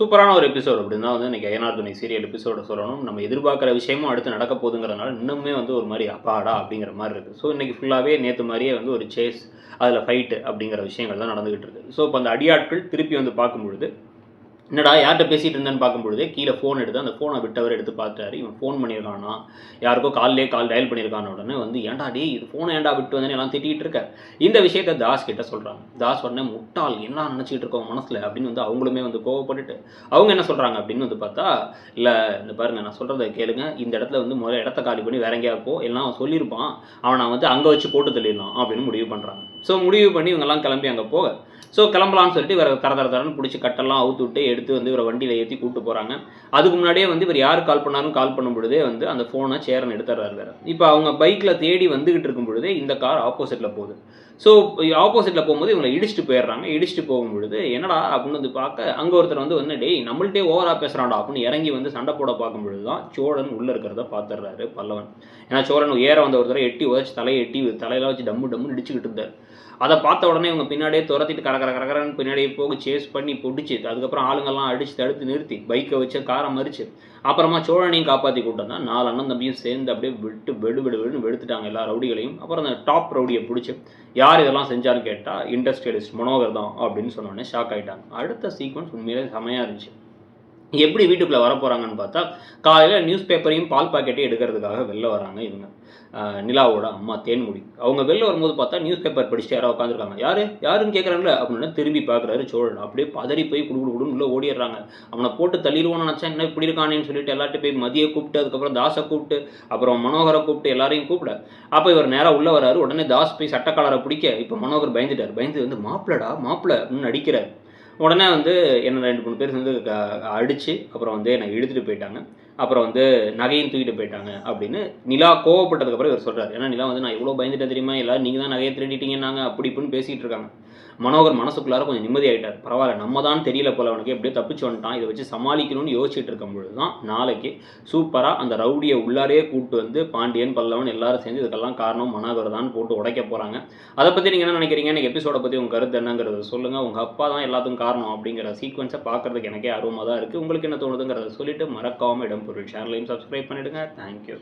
சூப்பரான ஒரு எபிசோட் அப்படின்னு தான் வந்து இன்றைக்கி ஐயனார் துணை சீரியல் எபிசோட சொல்லணும். நம்ம எதிர்பார்க்குற விஷயமும் அடுத்து நடக்க போகுதுங்கிறதுனால இன்னுமே வந்து ஒரு மாதிரி அப்பாடா அப்படிங்கிற மாதிரி இருக்குது ஸோ இன்றைக்கி ஃபுல்லாகவே நேற்று மாதிரியே வந்து ஒரு சேஸ் அதில் ஃபைட்டு அப்படிங்கிற விஷயங்கள் தான் நடந்துகிட்டு இருக்குது ஸோ இப்போ அந்த அடியாட்கள் திருப்பி வந்து பார்க்கும்பொழுது என்னடா யார்கிட்ட பேசிகிட்டு இருந்தேன்னு பார்க்கும்பொழுது கீழே ஃபோன் எடுத்து அந்த ஃபோனை விட்டவர் எடுத்து பார்த்தாரு. இவன் ஃபோன் பண்ணியிருக்கானா? யாருக்கோ கால்லே கால் டயல் பண்ணியிருக்கான உடனே வந்து ஏன்டா டே இது ஃபோனை ஏன்டா விட்டு வந்தேன்னு எல்லாம் திட்டிகிட்டு இருக்க? இந்த விஷயத்த தாஸ் கிட்ட சொல்கிறாங்க தாஸ் உடனே முட்டாள் என்ன நினச்சிக்கிட்டு இருக்கோம் மனசில்? அப்படின்னு வந்து அவங்களுமே வந்து கோவப்பட்டுட்டு அவங்க என்ன சொல்கிறாங்க அப்படின்னு வந்து பார்த்தா இல்லை இந்த பாருங்க நான் சொல்கிறத கேளுங்க. இந்த இடத்துல வந்து முதல்ல இடத்த காலி பண்ணி வேற எங்கேயா போ. எல்லாம் அவன் சொல்லியிருப்பான். அவனை வந்து அங்கே வச்சு போட்டு தள்ளிடலாம் அப்படின்னு முடிவு பண்ணுறாங்க ஸோ முடிவு பண்ணி இவங்கெல்லாம் கிளம்பி அங்கே போக. ஸோ கிளம்பலாம்னு சொல்லிட்டு வேறு தர தர தரன்னு பிடிச்சி கட்டெல்லாம் அவுத்து விட்டு எடுத்து வந்து இவரை வண்டியில் ஏற்றி கூப்பிட்டு போகிறாங்க அதுக்கு முன்னாடியே வந்து இவர் யார் கால் பண்ணாலும் கால் பண்ணும் பொழுதே வந்து அந்த ஃபோனை சேரன் எடுத்துறாரு வேறு. இப்போ அவங்க பைக்கில் தேடி வந்துகிட்டு இருக்கும் பொழுதே இந்த கார் ஆப்போசிட்டில் போகுது. ஸோ ஆப்போசிட்டில் போகும்போது இவங்களை இடிச்சுட்டு போயிடுறாங்க. இடிச்சுட்டு போகும்பொழுது என்னடா அப்படின்னு வந்து பார்க்க அங்கே ஒருத்தர் வந்து வந்து டேய் நம்மள்ட்டே ஓவராக பேசுகிறான்டா அப்படின்னு இறங்கி வந்து சண்டை போட பார்க்கும்பொழுது தான் சோழன் உள்ளே இருக்கிறத பார்த்துடுறாரு பல்லவன். ஏன்னா சோழன் ஏற வந்த ஒருத்தரை எட்டி உதச்சி தலையை எட்டி தலையில வச்சு டம்மு டம்முன்னு இடிச்சுக்கிட்டு இருந்தார். அதை பார்த்த உடனே இவங்க பின்னாடியே துரத்திட்டு கரகர கரகரன்னு பின்னாடியே போக சேஸ் பண்ணி பிடிச்சி அதுக்கப்புறம் அதெல்லாம் அடிச்சு தடுத்து நிறுத்தி பைக்கை வச்சு காரை மறிச்சு அப்புறமா சோழனையும் காப்பாற்றி கூட்டம் தான் நாலு அண்ணன் தம்பியும் சேர்ந்து அப்படியே விட்டு வெடு வெடு வெடுன்னு வெடுத்துட்டாங்க எல்லா ரவுடிகளையும். அப்புறம் அந்த டாப் ரவுடியை பிடிச்சி யார் இதெல்லாம் செஞ்சான்னு கேட்டால் இண்டஸ்ட்ரியலிஸ்ட் மனோகர் தான் அப்படின்னு சொன்னோடனே ஷாக் ஆகிட்டாங்க அடுத்த சீக்வன்ஸ் உண்மையிலே செமையாக இருந்துச்சு. எப்படி வீட்டுக்குள்ளே வர போகிறாங்கன்னு பார்த்தா காலையில் நியூஸ் பேப்பரையும் பால் பாக்கெட்டையும் எடுக்கிறதுக்காக வெளில வராங்க இவங்க. நிலாவோட அம்மா தேன்முடி. அவங்க வெளில வரும்போது பார்த்தா நியூஸ் பேப்பர் படிச்சுட்டு யாரோ உட்காந்துருக்காங்க யார்? யாருன்னு கேட்குறாங்களே அப்படின்னு திரும்பி பார்க்குறாரு சோழன். அப்படியே பதறி போய் குடு குடுன்னு உள்ளே ஓடிடுறாங்க. அவனை போட்டு தள்ளிடுவோன்னு நினச்சா என்ன இப்படி இருக்கானேன்னு சொல்லிட்டு எல்லார்ட்டும் போய் மதியை கூப்பிட்டு அதுக்கப்புறம் தாசை கூப்பிட்டு அப்புறம் மனோகரை கூப்பிட்டு எல்லாரையும் கூப்பிட. அப்போ இவர் நேராக உள்ளே வராரு. உடனே தாஸ் போய் சட்டக்காலரை பிடிக்க. இப்போ மனோகர் பயந்துட்டார். பயந்து வந்து மாப்பிளடா மாப்பிள அப்படின்னு நடிக்கிறார் உடனே வந்து என்ன ரெண்டு மூணு பேர் வந்து அடித்து அப்புறம் வந்து என்னை இழுத்துட்டு போயிட்டாங்க. அப்புறம் வந்து நகையும் தூக்கிட்டு போயிட்டாங்க அப்படின்னு நிலா கோவப்பட்டதுக்கப்புறம் இவர் சொல்கிறார் ஏன்னா நிலா வந்து நான் இவ்வளோ பயந்துட்டேன் தெரியுமா? எல்லாரும் நீங்கள் தான் நகையை திருடிட்டீங்கன்னாங்க அப்படி இப்படின்னு பேசிகிட்டு இருக்காங்க. மனோகர் மனசுக்குள்ளார கொஞ்சம் நிம்மதியாயிட்டார் பரவாயில்ல நம்ம தான் தெரியல போல. அவனுக்கு எப்படியோ தப்பிச்சு வந்துட்டான். இதை வச்சு சமாளிக்கணும்னு யோசிச்சுட்டு இருக்கும் பொழுது தான் நாளைக்கு சூப்பராக அந்த ரவுடியை உள்ளாரே கூப்பிட்டு வந்து பாண்டியன் பல்லவன் எல்லாரும் சேர்ந்து இதுக்கெல்லாம் காரணம் மனோகர் தான் போட்டு உடைக்க போகிறாங்க அதை பற்றி நீங்கள் என்ன நினைக்கிறீங்க? எனக்கு எபிசோடை பற்றி உங்கள் கருத்து என்னங்கிறத சொல்லுங்கள் உங்கள் அப்பா தான் எல்லாத்துக்கும் காரணம் அப்படிங்கிற சீக்வன்ஸை பார்க்குறதுக்கு எனக்கே ஆர்வமாக தான் இருக்குது உங்களுக்கு என்ன தோணுதுங்கிறத சொல்லிட்டு மறக்காமல் இடம் பொருள் சேனலையும் சப்ஸ்கிரைப் பண்ணிவிடுங்க தேங்க்யூ